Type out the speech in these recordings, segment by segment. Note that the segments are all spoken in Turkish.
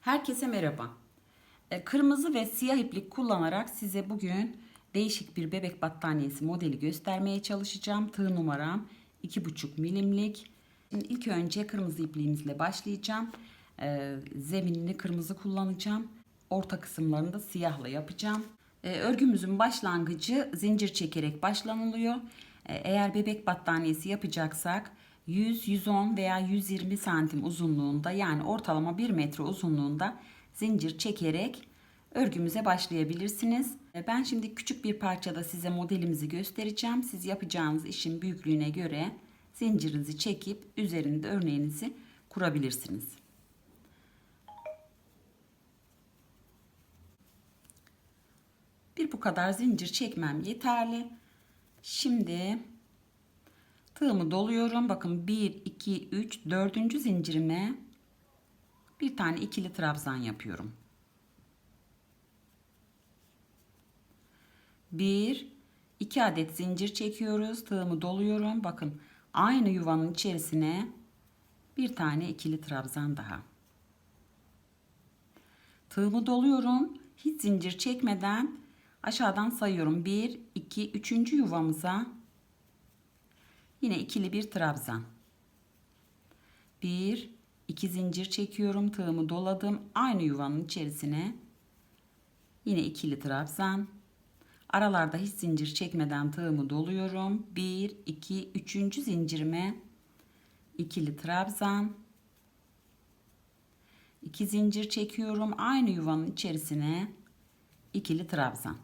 Herkese merhaba. E, Kırmızı ve siyah iplik kullanarak size bugün değişik bir bebek battaniyesi modeli göstermeye çalışacağım. Tığ numaram 2,5 milimlik. Şimdi ilk önce kırmızı ipliğimizle başlayacağım. E, Zeminini kırmızı kullanacağım. Orta kısımlarını da siyahla yapacağım. E, Örgümüzün başlangıcı zincir çekerek başlanılıyor. Eğer bebek battaniyesi yapacaksak 100, 110 veya 120 santim uzunluğunda yani ortalama 1 metre uzunluğunda zincir çekerek örgümüze başlayabilirsiniz. E, Ben şimdi küçük bir parçada size modelimizi göstereceğim. Siz yapacağınız işin büyüklüğüne göre zincirinizi çekip üzerinde örneğinizi kurabilirsiniz. Bir bu kadar zincir çekmem yeterli. Şimdi Tığımı doluyorum. Bakın 1, 2, 3, 4. zincirime bir tane ikili trabzan yapıyorum. 1, 2 adet zincir çekiyoruz. Tığımı doluyorum. Bakın aynı yuvanın içerisine bir tane ikili trabzan daha. Tığımı doluyorum. Hiç zincir çekmeden aşağıdan sayıyorum. 1, 2, 3. yuvamıza Yine ikili bir trabzan. Bir, iki zincir çekiyorum. Tığımı doladım. Aynı yuvanın içerisine yine ikili trabzan. Aralarda hiç zincir çekmeden tığımı doluyorum. Bir, iki, üçüncü zincirime ikili trabzan. İki zincir çekiyorum. Aynı yuvanın içerisine ikili trabzan.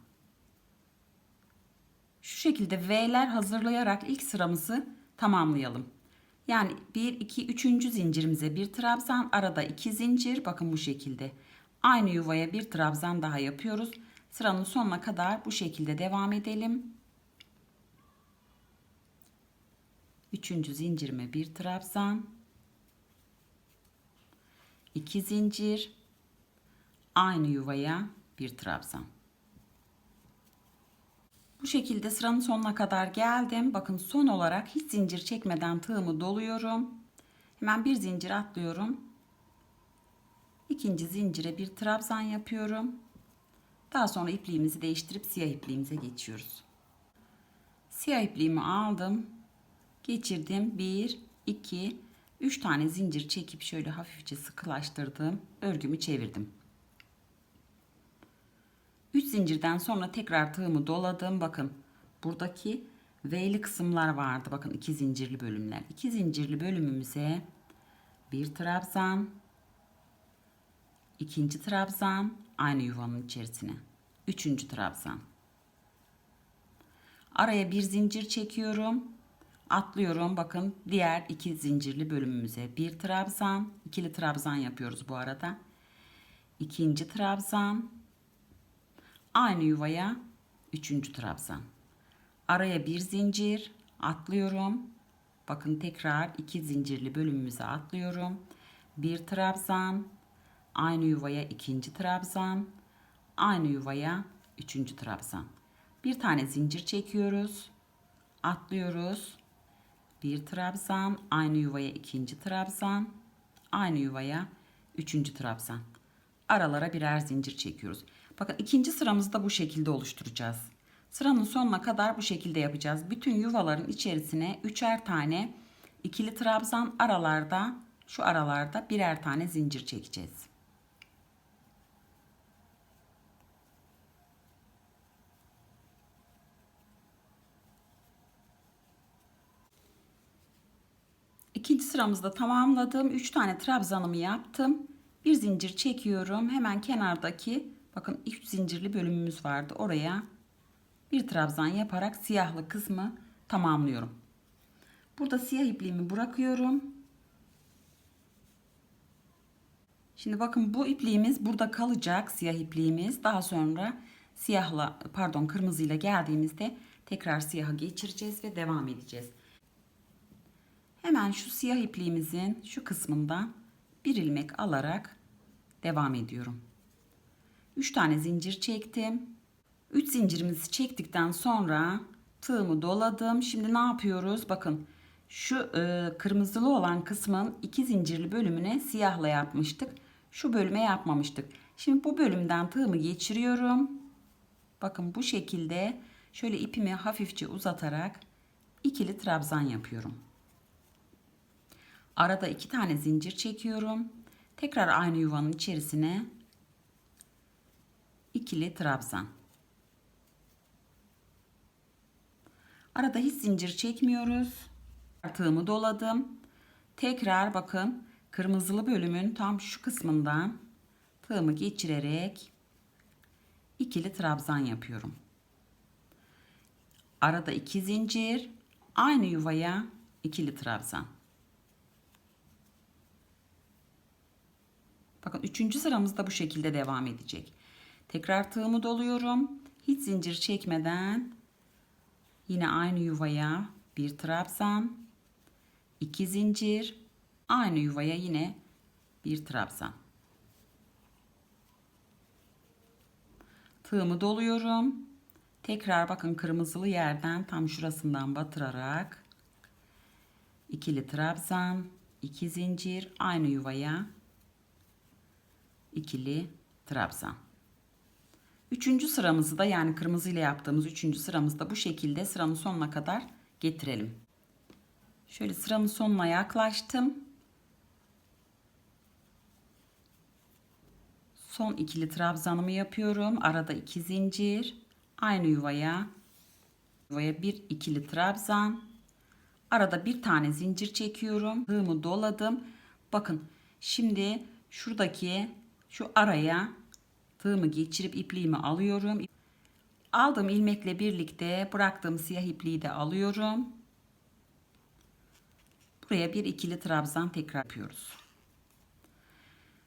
Şu şekilde V'ler hazırlayarak ilk sıramızı tamamlayalım. Yani 1, 2, 3. zincirimize bir trabzan, arada 2 zincir. Bakın bu şekilde. Aynı yuvaya bir trabzan daha yapıyoruz. Sıranın sonuna kadar bu şekilde devam edelim. 3. zincirime bir trabzan. 2 zincir. Aynı yuvaya bir trabzan. Bu şekilde sıranın sonuna kadar geldim. Bakın son olarak hiç zincir çekmeden tığımı doluyorum. Hemen bir zincir atlıyorum. İkinci zincire bir trabzan yapıyorum. Daha sonra ipliğimizi değiştirip siyah ipliğimize geçiyoruz. Siyah ipliğimi aldım. Geçirdim. 1, 2, 3 tane zincir çekip şöyle hafifçe sıkılaştırdım. Örgümü çevirdim. 3 zincirden sonra tekrar tığımı doladım. Bakın buradaki V'li kısımlar vardı. Bakın iki zincirli bölümler. İki zincirli bölümümüze bir trabzan, ikinci trabzan aynı yuvanın içerisine. Üçüncü trabzan. Araya bir zincir çekiyorum. Atlıyorum. Bakın diğer iki zincirli bölümümüze bir trabzan, ikili trabzan yapıyoruz bu arada. İkinci trabzan, aynı yuvaya üçüncü trabzan. Araya bir zincir atlıyorum. Bakın tekrar iki zincirli bölümümüze atlıyorum. Bir trabzan, aynı yuvaya ikinci trabzan, aynı yuvaya üçüncü trabzan. Bir tane zincir çekiyoruz. Atlıyoruz. Bir trabzan, aynı yuvaya ikinci trabzan, aynı yuvaya üçüncü trabzan. Aralara birer zincir çekiyoruz. Bakın ikinci sıramızı da bu şekilde oluşturacağız. Sıranın sonuna kadar bu şekilde yapacağız. Bütün yuvaların içerisine üçer tane ikili trabzan aralarda şu aralarda birer tane zincir çekeceğiz. İkinci sıramızda tamamladım. 3 tane trabzanımı yaptım. Bir zincir çekiyorum. Hemen kenardaki bakın 3 zincirli bölümümüz vardı. Oraya bir trabzan yaparak siyahlı kısmı tamamlıyorum. Burada siyah ipliğimi bırakıyorum. Şimdi bakın bu ipliğimiz burada kalacak. Siyah ipliğimiz. Daha sonra siyahla pardon kırmızıyla geldiğimizde tekrar siyaha geçireceğiz ve devam edeceğiz. Hemen şu siyah ipliğimizin şu kısmından bir ilmek alarak devam ediyorum. 3 tane zincir çektim. 3 zincirimizi çektikten sonra tığımı doladım. Şimdi ne yapıyoruz? Bakın Şu e, kırmızılı olan kısmın iki zincirli bölümüne siyahla yapmıştık. Şu bölüme yapmamıştık. Şimdi bu bölümden tığımı geçiriyorum. Bakın bu şekilde şöyle ipimi hafifçe uzatarak ikili trabzan yapıyorum. Arada iki tane zincir çekiyorum. Tekrar aynı yuvanın içerisine ikili trabzan. Arada hiç zincir çekmiyoruz. Tığımı doladım. Tekrar bakın kırmızılı bölümün tam şu kısmından tığımı geçirerek ikili trabzan yapıyorum. Arada iki zincir, aynı yuvaya ikili trabzan. Bakın üçüncü sıramız da bu şekilde devam edecek. Tekrar tığımı doluyorum. Hiç zincir çekmeden yine aynı yuvaya bir trabzan, iki zincir, aynı yuvaya yine bir trabzan. Tığımı doluyorum. Tekrar bakın kırmızılı yerden tam şurasından batırarak ikili trabzan, iki zincir, aynı yuvaya ikili trabzan. Üçüncü sıramızı da yani kırmızı ile yaptığımız üçüncü sıramızda bu şekilde sıranın sonuna kadar getirelim. Şöyle sıranın sonuna yaklaştım. Son ikili trabzanımı yapıyorum. Arada iki zincir. Aynı yuvaya yuvaya bir ikili trabzan. Arada bir tane zincir çekiyorum. Tığımı doladım. Bakın şimdi şuradaki şu araya tığımı geçirip ipliğimi alıyorum. Aldığım ilmekle birlikte bıraktığım siyah ipliği de alıyorum. Buraya bir ikili trabzan tekrar yapıyoruz.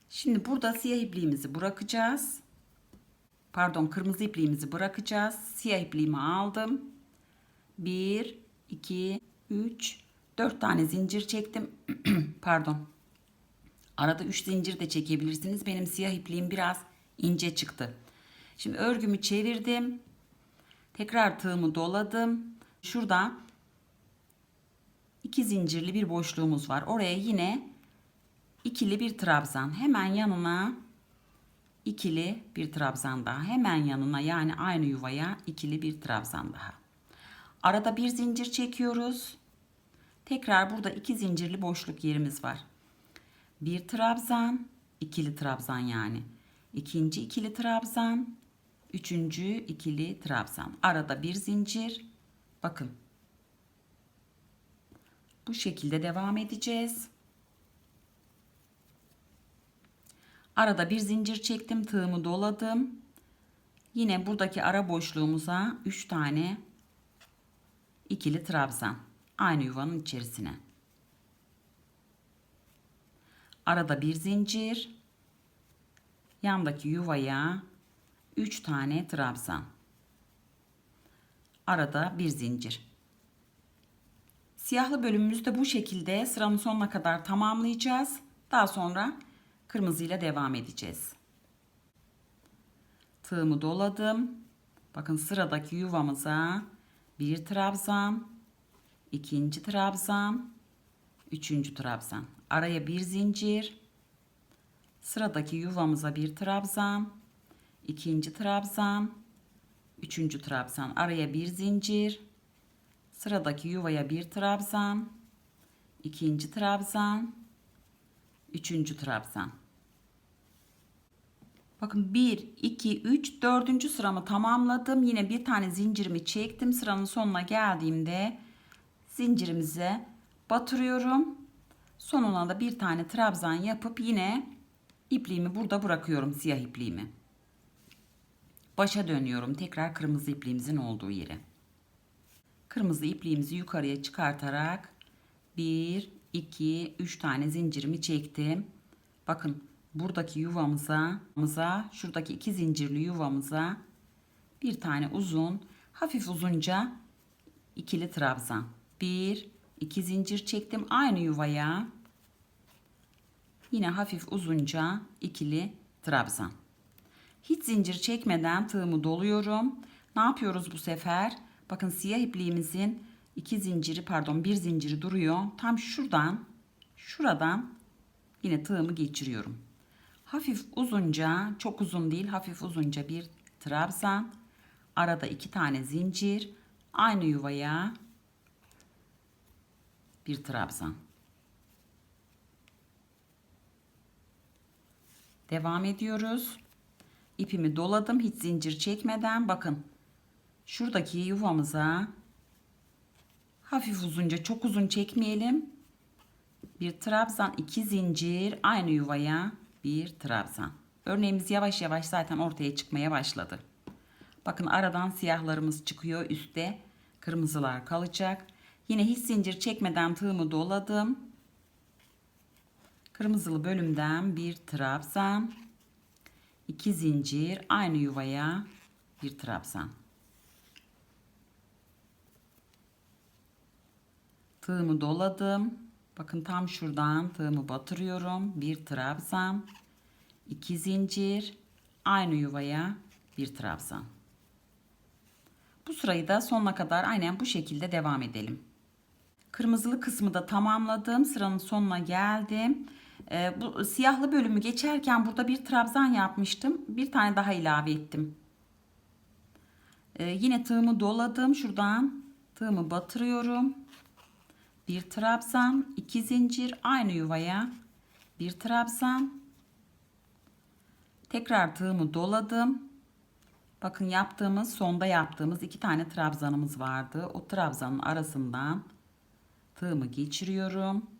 Şimdi burada siyah ipliğimizi bırakacağız. Pardon kırmızı ipliğimizi bırakacağız. Siyah ipliğimi aldım. 1, 2, 3, 4 tane zincir çektim. Pardon. Arada 3 zincir de çekebilirsiniz. Benim siyah ipliğim biraz ince çıktı. Şimdi örgümü çevirdim. Tekrar tığımı doladım. Şurada iki zincirli bir boşluğumuz var. Oraya yine ikili bir trabzan. Hemen yanına ikili bir trabzan daha. Hemen yanına yani aynı yuvaya ikili bir trabzan daha. Arada bir zincir çekiyoruz. Tekrar burada iki zincirli boşluk yerimiz var. Bir trabzan, ikili trabzan yani. İkinci ikili trabzan, üçüncü ikili trabzan. Arada bir zincir. Bakın. Bu şekilde devam edeceğiz. Arada bir zincir çektim, tığımı doladım. Yine buradaki ara boşluğumuza 3 tane ikili trabzan. Aynı yuvanın içerisine. Arada bir zincir. Yandaki yuvaya 3 tane trabzan. Arada bir zincir. Siyahlı bölümümüzü de bu şekilde sıranın sonuna kadar tamamlayacağız. Daha sonra kırmızıyla devam edeceğiz. Tığımı doladım. Bakın sıradaki yuvamıza bir trabzan, ikinci trabzan, üçüncü trabzan. Araya bir zincir. Sıradaki yuvamıza bir trabzan, ikinci trabzan, üçüncü trabzan. Araya bir zincir. Sıradaki yuvaya bir trabzan, ikinci trabzan, üçüncü trabzan. Bakın 1, 2, 3, 4. sıramı tamamladım. Yine bir tane zincirimi çektim. Sıranın sonuna geldiğimde zincirimize batırıyorum. Sonuna da bir tane trabzan yapıp yine ipliğimi burada bırakıyorum siyah ipliğimi. Başa dönüyorum tekrar kırmızı ipliğimizin olduğu yere. Kırmızı ipliğimizi yukarıya çıkartarak 1, 2, 3 tane zincirimi çektim. Bakın buradaki yuvamıza, şuradaki iki zincirli yuvamıza bir tane uzun, hafif uzunca ikili trabzan. 1, 2 zincir çektim aynı yuvaya. Yine hafif uzunca ikili trabzan. Hiç zincir çekmeden tığımı doluyorum. Ne yapıyoruz bu sefer? Bakın siyah ipliğimizin iki zinciri pardon bir zinciri duruyor. Tam şuradan şuradan yine tığımı geçiriyorum. Hafif uzunca çok uzun değil hafif uzunca bir trabzan. Arada iki tane zincir. Aynı yuvaya bir trabzan. Devam ediyoruz. İpimi doladım hiç zincir çekmeden. Bakın şuradaki yuvamıza hafif uzunca çok uzun çekmeyelim. Bir trabzan, iki zincir aynı yuvaya bir trabzan. Örneğimiz yavaş yavaş zaten ortaya çıkmaya başladı. Bakın aradan siyahlarımız çıkıyor. Üstte kırmızılar kalacak. Yine hiç zincir çekmeden tığımı doladım. Kırmızılı bölümden bir trabzan, iki zincir aynı yuvaya bir trabzan. Tığımı doladım. Bakın tam şuradan tığımı batırıyorum. Bir trabzan, iki zincir aynı yuvaya bir trabzan. Bu sırayı da sonuna kadar aynen bu şekilde devam edelim. Kırmızılı kısmı da tamamladım. Sıranın sonuna geldim. Ee, bu siyahlı bölümü geçerken burada bir trabzan yapmıştım. Bir tane daha ilave ettim. Ee, yine tığımı doladım. Şuradan tığımı batırıyorum. Bir trabzan, iki zincir aynı yuvaya. Bir trabzan. Tekrar tığımı doladım. Bakın yaptığımız sonda yaptığımız iki tane trabzanımız vardı. O trabzanın arasından tığımı geçiriyorum.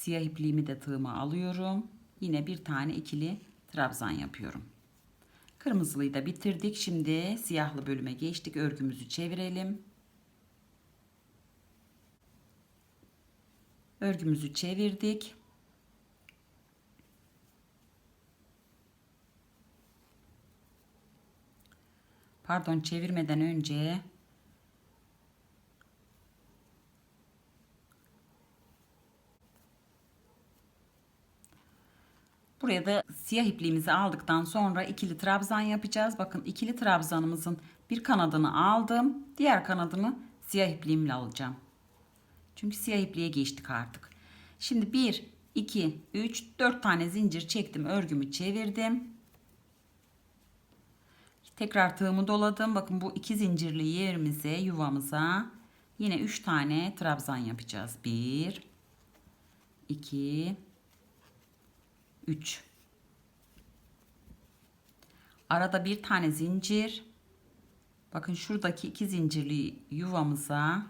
Siyah ipliğimi de tığıma alıyorum. Yine bir tane ikili trabzan yapıyorum. Kırmızılıyı da bitirdik. Şimdi siyahlı bölüme geçtik. Örgümüzü çevirelim. Örgümüzü çevirdik. Pardon çevirmeden önce Buraya da siyah ipliğimizi aldıktan sonra ikili trabzan yapacağız. Bakın ikili trabzanımızın bir kanadını aldım. Diğer kanadını siyah ipliğimle alacağım. Çünkü siyah ipliğe geçtik artık. Şimdi 1, 2, 3, 4 tane zincir çektim. Örgümü çevirdim. Tekrar tığımı doladım. Bakın bu iki zincirli yerimize, yuvamıza yine 3 tane trabzan yapacağız. 1, 2, 3. Arada bir tane zincir. Bakın şuradaki iki zincirli yuvamıza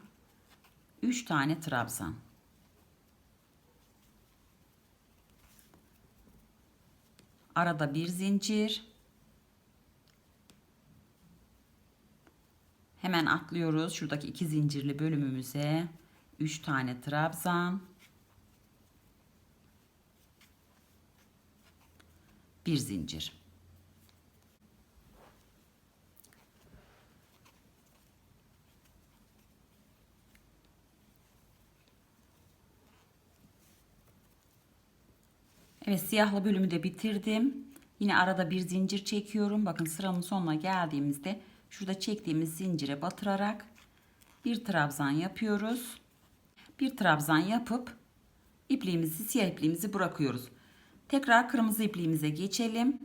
3 tane trabzan. Arada bir zincir. Hemen atlıyoruz şuradaki iki zincirli bölümümüze. 3 tane trabzan. Bir zincir. Evet siyahlı bölümü de bitirdim. Yine arada bir zincir çekiyorum. Bakın sıranın sonuna geldiğimizde şurada çektiğimiz zincire batırarak bir trabzan yapıyoruz. Bir trabzan yapıp ipliğimizi siyah ipliğimizi bırakıyoruz. Tekrar kırmızı ipliğimize geçelim.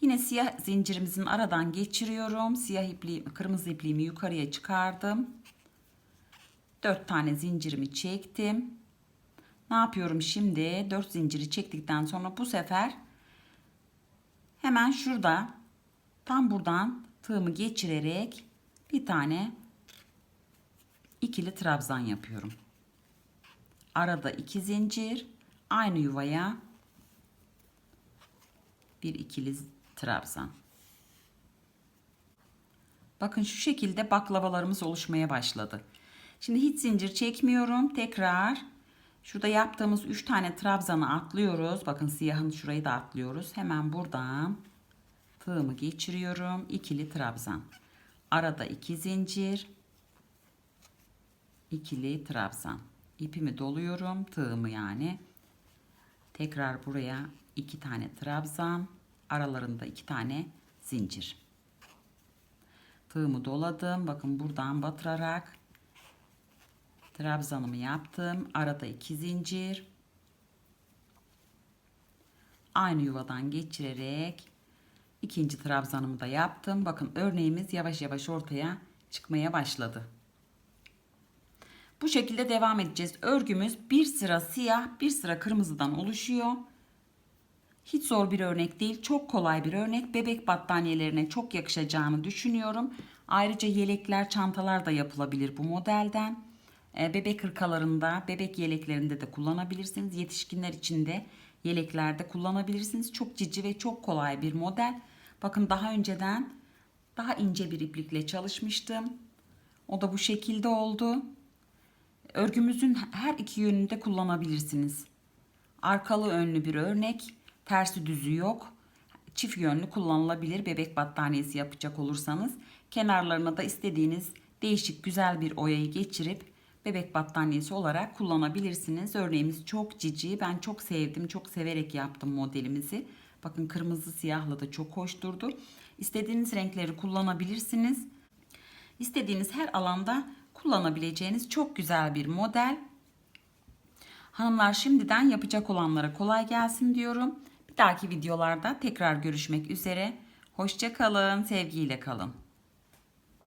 Yine siyah zincirimizin aradan geçiriyorum. Siyah ipliği, kırmızı ipliğimi yukarıya çıkardım. 4 tane zincirimi çektim. Ne yapıyorum şimdi? 4 zinciri çektikten sonra bu sefer hemen şurada tam buradan tığımı geçirerek bir tane ikili trabzan yapıyorum. Arada iki zincir aynı yuvaya bir ikili trabzan. Bakın şu şekilde baklavalarımız oluşmaya başladı. Şimdi hiç zincir çekmiyorum. Tekrar şurada yaptığımız 3 tane trabzanı atlıyoruz. Bakın siyahın şurayı da atlıyoruz. Hemen buradan tığımı geçiriyorum. İkili trabzan. Arada 2 zincir. İkili trabzan. İpimi doluyorum. Tığımı yani. Tekrar buraya 2 tane trabzan. Aralarında 2 tane zincir. Tığımı doladım. Bakın buradan batırarak trabzanımı yaptım. Arada iki zincir. Aynı yuvadan geçirerek ikinci trabzanımı da yaptım. Bakın örneğimiz yavaş yavaş ortaya çıkmaya başladı. Bu şekilde devam edeceğiz. Örgümüz bir sıra siyah, bir sıra kırmızıdan oluşuyor. Hiç zor bir örnek değil. Çok kolay bir örnek. Bebek battaniyelerine çok yakışacağını düşünüyorum. Ayrıca yelekler, çantalar da yapılabilir bu modelden. E, Bebek hırkalarında, bebek yeleklerinde de kullanabilirsiniz. Yetişkinler için de yeleklerde kullanabilirsiniz. Çok cici ve çok kolay bir model. Bakın daha önceden daha ince bir iplikle çalışmıştım. O da bu şekilde oldu. Örgümüzün her iki yönünü de kullanabilirsiniz. Arkalı önlü bir örnek. Tersi düzü yok. Çift yönlü kullanılabilir bebek battaniyesi yapacak olursanız. Kenarlarına da istediğiniz değişik güzel bir oyayı geçirip bebek battaniyesi olarak kullanabilirsiniz. Örneğimiz çok cici. Ben çok sevdim. Çok severek yaptım modelimizi. Bakın kırmızı siyahla da çok hoş durdu. İstediğiniz renkleri kullanabilirsiniz. İstediğiniz her alanda kullanabileceğiniz çok güzel bir model. Hanımlar şimdiden yapacak olanlara kolay gelsin diyorum. Bir dahaki videolarda tekrar görüşmek üzere. Hoşça kalın, sevgiyle kalın.